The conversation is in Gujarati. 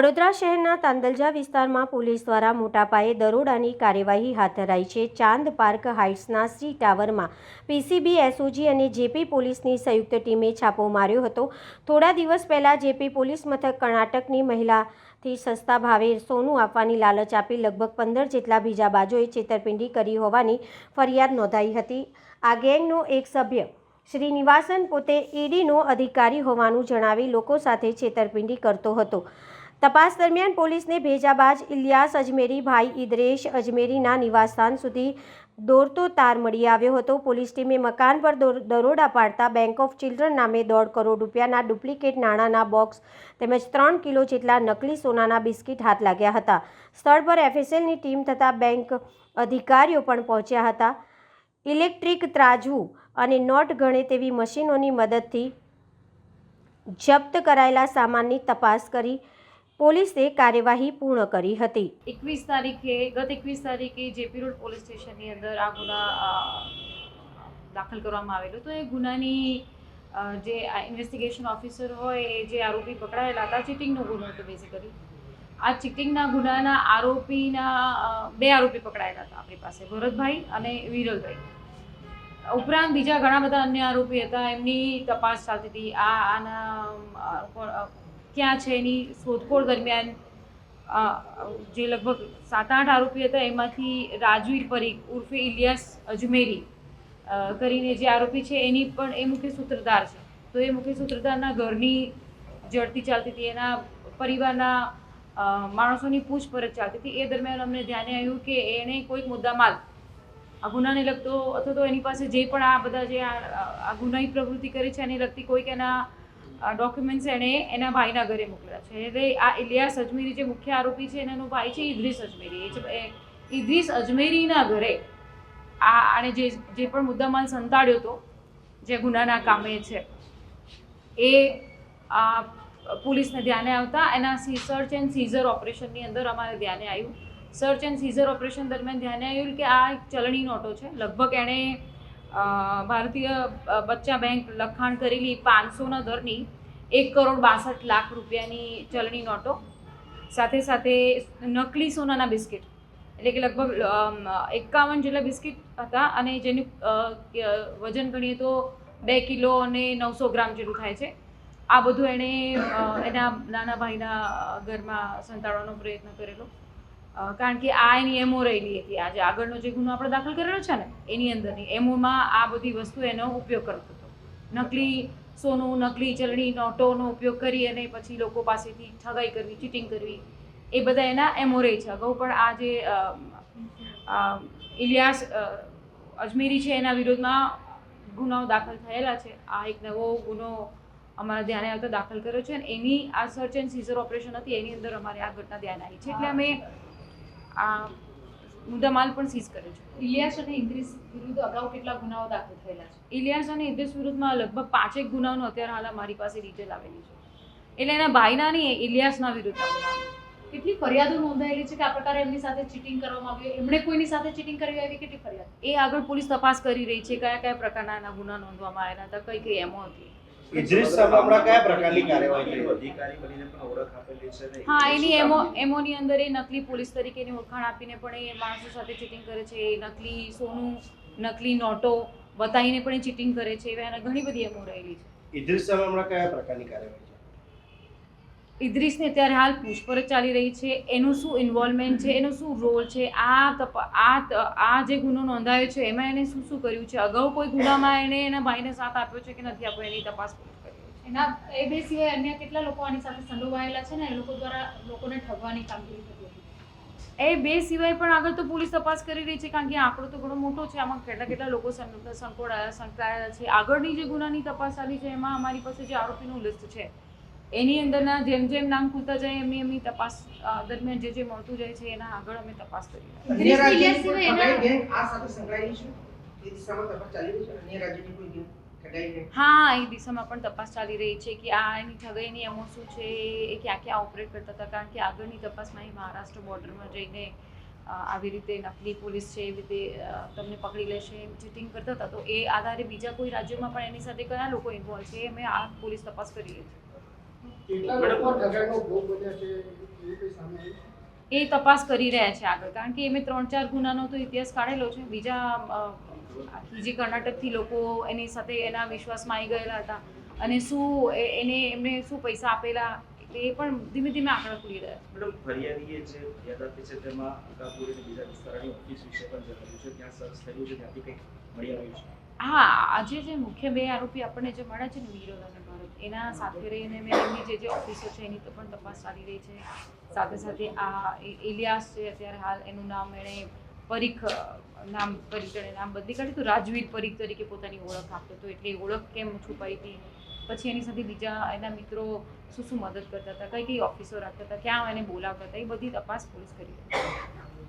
વડોદરા શહેરના તાંદલજા વિસ્તારમાં પોલીસ દ્વારા મોટા પાયે દરોડાની કાર્યવાહી હાથ ધરાઈ છે. ચાંદ પાર્ક હાઇટ્સના સી ટાવરમાં પીસીબી, એસઓજી અને જેપી પોલીસની સંયુક્ત ટીમે છાપો માર્યો હતો. થોડા દિવસ પહેલાં જેપી પોલીસ મથક કર્ણાટકની મહિલાથી સસ્તા ભાવે સોનું આપવાની લાલચ આપી લગભગ પંદર જેટલા બીજા બાજુએ છેતરપિંડી કરી હોવાની ફરિયાદ નોંધાઈ હતી. આ ગેંગનો એક સભ્ય શ્રીનિવાસન પોતે ઈડીનો અધિકારી હોવાનું જણાવી લોકો સાથે છેતરપિંડી કરતો હતો. તપાસ દરમિયાન પોલીસને ભેજાબાજ ઇલિયાસ અજમેરી, ભાઈ ઇદ્રેશ અજમેરીના નિવાસસ્થાન સુધી દોરતો તાર મળી આવ્યો હતો. પોલીસ ટીમે મકાન પર દોર- દરોડા પાડતા બેંક ઓફ ચિલ્ડ્રન નામે દોઢ કરોડ રૂપિયાના ડુપ્લિકેટ નાણાંના બોક્સ તેમજ ત્રણ કિલો જેટલા નકલી સોનાના બિસ્કિટ હાથ લાગ્યા હતા. સ્થળ પર એફએસએલની ટીમ તથા બેંક અધિકારીઓ પણ પહોંચ્યા હતા. ઇલેક્ટ્રિક ત્રાજવું અને નોટ ગણે તેવી મશીનોની મદદથી જપ્ત કરાયેલા સામાનની તપાસ કરી પોલીસે કાર્યવાહી પૂર્ણ કરી હતી. એકવીસ તારીખે, ગત એકવીસ તારીખે જેપી રોડ પોલીસ સ્ટેશનની અંદર આ ગુના દાખલ કરવામાં આવેલો. તો એ ગુનાની જે ઇન્વેસ્ટિગેશન ઓફિસર હોય જે આરોપી પકડાયેલા હતા, ચીટિંગનો ગુનો હતો બેઝિકલી આ ચીટિંગના ગુનાના આરોપીના બે આરોપી પકડાયેલા હતા આપણી પાસે, ભરતભાઈ અને વિરલભાઈ. ઉપરાંત બીજા ઘણા બધા અન્ય આરોપી હતા. એમની તપાસ ચાલતી હતી. આ, આના ક્યાં છે એની શોધખોળ દરમિયાન? જે લગભગ સાત આઠ આરોપી હતા, એમાંથી રાજવીર પરીખ, ઉર્ફે ઇલિયાસ અજમેરી કરીને જે આરોપી છે, એની પણ એ મુખ્ય સૂત્રધાર છે. તો એ મુખ્ય સૂત્રધારના ઘરની જડતી ચાલતી હતી, એના પરિવારના માણસોની પૂછપરછ ચાલતી હતી. એ દરમિયાન અમને ધ્યાને આવ્યું કે એણે કોઈક મુદ્દામાલ, આ ગુનાને લગતો, અથવા તો એની પાસે જે પણ આ બધા જે આ ગુનાહી પ્રવૃત્તિ કરી છે, એને લગતી કોઈક એના ડોક્યુમેન્ટ્સ એણે એના ભાઈના ઘરે મોકલ્યા છે. એટલે આ ઇલિયાસ અજમેરી જે મુખ્ય આરોપી છે એનો ભાઈ છે ઇદ્રીસ અજમેરી. એ ઇદ્રીસ અજમેરીના ઘરે આ આણે જે જે પણ મુદ્દામાલ સંતાડ્યો હતો, જે ગુનાના કામે છે, એ પોલીસને ધ્યાને આવતા એના સર્ચ એન્ડ સીઝર ઓપરેશનની અંદર અમારે ધ્યાને આવ્યું. સર્ચ એન્ડ સીઝર ઓપરેશન દરમિયાન ધ્યાને આવ્યું કે આ એક ચલણી નોટો છે. લગભગ એણે ભારતીય બચ્ચા બેંક લખાણ કરેલી પાંચસોના દરની એક કરોડ બાસઠ લાખ રૂપિયાની ચલણી નોટો, સાથે સાથે નકલી સોનાના બિસ્કિટ, એટલે કે લગભગ એકાવન જેટલા બિસ્કિટ હતા અને જેનું વજન ગણીએ તો બે કિલો અને નવસો ગ્રામ જેટલું થાય છે. આ બધું એણે એના નાના ભાઈના ઘરમાં સંતાડવાનો પ્રયત્ન કરેલો. કારણ કે આ એની એમઓ રહેલી હતી. આજે આગળનો જે ગુનો આપણે દાખલ કરેલો છે ને એની અંદરની એમોમાં આ બધી વસ્તુ એનો ઉપયોગ કરતો હતો. નકલી સોનું નકલી ચલણી નોટોનો ઉપયોગ કરી અને પછી લોકો પાસેથી ઠગાઈ કરવી ચીટિંગ કરવી એ બધા એના એમો રહે છે. અગાઉ પણ આ જે ઇલિયાસ અજમેરી છે એના વિરોધમાં ગુનાઓ દાખલ થયેલા છે. આ એક નવો ગુનો અમારા ધ્યાને આવતા દાખલ કર્યો છે અને એની આ સર્ચ એન્ડ સીઝર ઓપરેશન હતી એની અંદર અમારે આ ઘટના ધ્યાન આવી છે. એટલે અમે આ મુદ્દામાલ પણ સીઝ કર્યો છે. ઇલિયાસ અને ઇદ્રીસ વિરુદ્ધ અગાઉ કેટલા ગુનાઓ દાખલ થયેલા છે? ઇલિયાસ અને ઇદ્રિસ વિરુદ્ધમાં લગભગ પાંચેક ગુનાઓનો અત્યારે હાલ મારી પાસે ડિટેલ આવેલી છે. એટલે એના ભાઈના નહીં ઇલિયાસના વિરુદ્ધ કેટલી ફરિયાદો નોંધાયેલી છે કે આ પ્રકારે એમની સાથે ચીટિંગ કરવામાં આવ્યું? એમણે કોઈની સાથે ચીટિંગ કરી આવી કેટલી ફરિયાદ? એ આગળ પોલીસ તપાસ કરી રહી છે કયા કયા પ્રકારના એના ગુના નોંધવામાં આવ્યા હતા કઈ કઈ એમો હતી. ઇદ્રીસ સાહેબ હમણાં કયા પ્રકારની કાર્યવાહી અધિકારી બનીને પણ ઓળખ આપેલી છે ને હા એની એમો? એમોની અંદર એ નકલી પોલીસ તરીકેની ઓળખાણ આપીને પણ એ માણસો સાથે ચીટિંગ કરે છે એ નકલી સોનું નકલી નોટો બતાવીને પણ એ ચીટિંગ કરે છે એવા એના ઘણી બધી એમો રહેલી છે. ઇજરીસ સાહેબ હમણાં કયા પ્રકારની કાર્યવાહી છે? ઇદ્રીસને અત્યારે હાલ પૂછપરછ ચાલી રહી છે એનું શું ઇન્વોલ્વમેન્ટ છે એનો શું રોલ છે આ તપ- આ આ જે ગુનો નોંધાયો છે એમાં એને શું શું કર્યું છે અગાઉ કોઈ ગુનામાં એને એના ભાઈને સાથ આપ્યો છે કે નથી આપ્યો એની તપાસ એના એ બે સિવાય અન્ય કેટલા લોકો આની સાથે સંડોવાયેલા છે ને એ લોકો દ્વારા લોકોને ઠગવાની કામગીરી થતી હતી. એ બે સિવાય પણ આગળ તો પોલીસ તપાસ કરી રહી છે કારણ કે આંકડો તો ઘણો મોટો છે આમાં કેટલા કેટલા લોકો સંકોડાયા સંકળાયેલા છે. આગળની જે ગુનાની તપાસ ચાલી છે એમાં અમારી પાસે જે આરોપીનું લિસ્ટ છે એની અંદરના જેમ જેમ નામ ખુલતા જાય એમની એમની તપાસ દરમિયાન જે જે મળતું જાય છે એના આગળ અમે તપાસ કરી રહ્યા છીએ. હા એ દિશામાં પણ તપાસ ચાલી રહી છે કે આ એની ઠગાઈની એમો શું છે એ ક્યાં ક્યાં ઓપરેટ કરતા હતા કારણ કે આગળની તપાસમાં એ મહારાષ્ટ્ર બોર્ડરમાં જઈને આવી રીતે નકલી પોલીસ છે એવી રીતે તમને પકડી લેશે ચીટિંગ કરતા હતા. તો એ આધારે બીજા કોઈ રાજ્યોમાં પણ એની સાથે કયા લોકો ઇન્વોલ્વ છે અમે આ પોલીસ તપાસ કરી રહી છે? એ તપાસ કરી રહ્યા છે આગળ કારણ કે એમે ત્રણ ચાર ગુનાનો તો ઇતિહાસ કાઢેલો છે બીજા આખી જે કર્ણાટકથી લોકો એની સાથે એના વિશ્વાસમાં આવી ગયેલા હતા અને શું એને એમને શું પૈસા આપેલા એ પણ ધીમે ધીમે આંકડા ખુલી રહ્યા મેડમ ફરિયાદીએ જે ફરિયાદ આપી છે તેમાં અકાપુર અને બીજા વિસ્તારની ઓફિસ વિશે પણ જણાવ્યું છે. ત્યાં સર્ચ થયું છે ત્યાંથી કંઈક મળી આવ્યું છે. હા આજે જે મુખ્ય બે આરોપી આપણને જે મળ્યા છે ને વિરોધ અને ભારત એના સાથે રહીને મેં એમની જે જે ઓફિસો છે એની તો પણ તપાસ ચાલી રહી છે. સાથે સાથે આ ઇલિયાસ છે અત્યારે હાલ એનું નામ એણે પરીખ નામ પરીખ નામ બદલી કાઢ્યું તો રાજવીર પરીખ તરીકે પોતાની ઓળખ આપતો હતો એટલે ઓળખ કેમ છુપાઈ હતી? પછી એની સાથે બીજા એના મિત્રો શું શું મદદ કરતા હતા, કઈ કઈ ઓફિસો રાખતા હતા, ક્યાં એને બોલાવતા હતા, એ બધી તપાસ પોલીસ કરી. છે